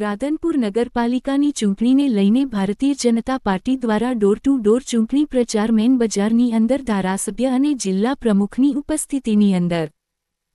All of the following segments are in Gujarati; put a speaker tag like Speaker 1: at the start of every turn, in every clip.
Speaker 1: રાધનપુર નગરપાલિકાની ચૂંટણીને લઈને ભારતીય જનતા પાર્ટી દ્વારા ડોર ટુ ડોર ચૂંટણી પ્રચાર મેન બજારની અંદર ધારાસભ્ય અને જિલ્લા પ્રમુખની ઉપસ્થિતિની અંદર.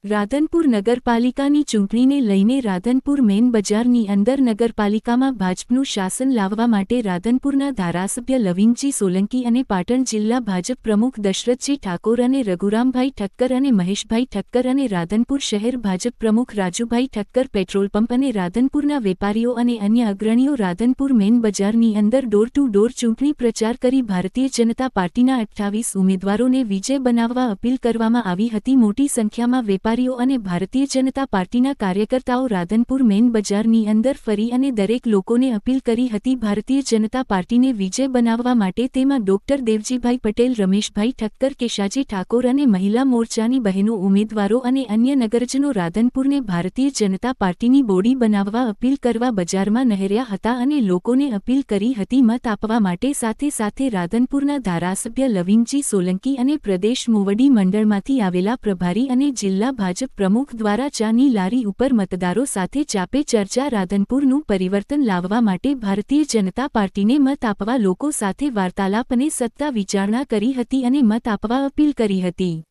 Speaker 1: રાધનપુર નગરપાલિકાની ચૂંટણીને લઈને રાધનપુર મેન બજારની અંદર નગરપાલિકામાં ભાજપનું શાસન લાવવા માટે રાધનપુરના ધારાસભ્ય લવિંગજી સોલંકી અને પાટણ જિલ્લા ભાજપ પ્રમુખ દશરથજી ઠાકોર અને રઘુરામભાઈ ઠક્કર અને મહેશભાઈ ઠક્કર અને રાધનપુર શહેર ભાજપ પ્રમુખ રાજુભાઈ ઠક્કર પેટ્રોલ પંપ અને રાધનપુરના વેપારીઓ અને અન્ય અગ્રણીઓ રાધનપુર મેન બજારની અંદર ડોર ટુ ડોર ચૂંટણી પ્રચાર કરી ભારતીય જનતા પાર્ટીના અઠ્ઠાવીસ ઉમેદવારોને વિજય બનાવવા અપીલ કરવામાં આવી હતી. મોટી સંખ્યામાં વેપારીઓ અને ભારતીય જનતા પાર્ટીના કાર્યકર્તાઓ રાધનપુર મેન બજારની અંદર ફરી અને દરેક લોકોને અપીલ કરી હતી ભારતીય જનતા પાર્ટીને વિજય બનાવવા માટે તેમાં ડોક્ટર દેવજીભાઈ પટેલ, રમેશભાઈ ઠક્કર, કેશાજી ઠાકોર અને મહિલા મોરચાની બહેનો, ઉમેદવારો અને અન્ય નગરજનો રાધનપુરને ભારતીય જનતા પાર્ટીની બોડી બનાવવા અપીલ કરવા બજારમાં નહેર્યા હતા અને લોકોને અપીલ કરી હતી મત આપવા માટે સાથે સાથે રાધનપુરના ધારાસભ્ય લવિંગજી સોલંકી અને પ્રદેશ મોવડી મંડળમાંથી આવેલા પ્રભારી અને જિલ્લા ભાજપ પ્રમુખ દ્વારા ચાની લારી ઉપર મતદારો સાથે ચાપે ચર્ચા રાધનપુરનું પરિવર્તન લાવવા માટે ભારતીય જનતા પાર્ટીને મત આપવા લોકો સાથે વાર્તાલાપ અને સત્તા વિચારણા કરી હતી અને મત આપવા અપીલ કરી હતી.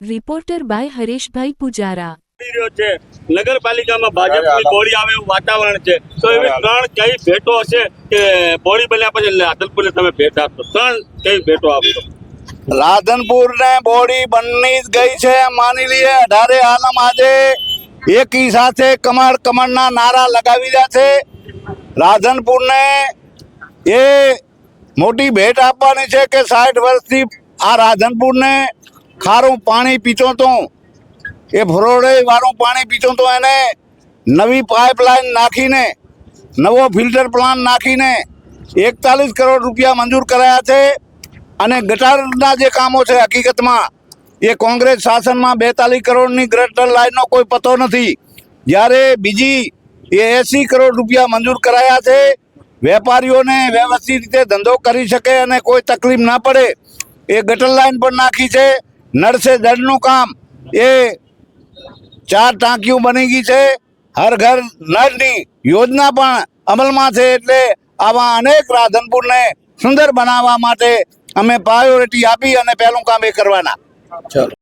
Speaker 1: Reporter by Hareshbhai Pujara.
Speaker 2: છે. નગરપાલિકામાં ભાજપની બોડી આવે એવું વાતાવરણ છે. તો એવી ત્રણ કઈ ભેટો હશે કે બોડી બન્યા પછી રાધનપુરને તમે ભેટ આપશો? ત્રણ કઈ ભેટો આપશો?
Speaker 3: રાધનપુર ને બોડી બની ગઈ છે માની લઈએ. અઢારે આલમ આજે એકી સાથે કમળ કમળના નારા લગાવી રહ્યા છે. રાધનપુર ને એ મોટી ભેટ આપવાની છે કે સાઠ વર્ષથી આ રાધનપુર ને ખારું પાણી પીતો તો એ ફરોડે વાળું પાણી પીતો તો એને નવી પાઇપલાઇન નાખીને, નવો ફિલ્ટર પ્લાન્ટ નાખીને એકતાલીસ કરોડ રૂપિયા મંજૂર કરાયા છે. અને ગટારના જે કામો છે, હકીકતમાં, એ કોંગ્રેસ શાસનમાં બેતાલીસ કરોડની ગટર લાઇનનો કોઈ પતો નથી. જ્યારે બીજી એ એંસી કરોડ રૂપિયા મંજૂર કરાયા છે, વેપારીઓને વ્યવસ્થિત રીતે ધંધો કરી શકે અને કોઈ તકલીફ ના પડે, એ ગટર લાઇન પણ નાખી છે. નળસે દળનું કામ, એ ચાર ટાંકીઓ બની ગઈ છે. હર ઘર નળની યોજના પણ અમલમાં છે, એટલે આવા અનેક રાધનપુરને સુંદર બનાવવા માટે અમે પ્રાયોરિટી આપી અને પહેલું કામ એ કરવાના.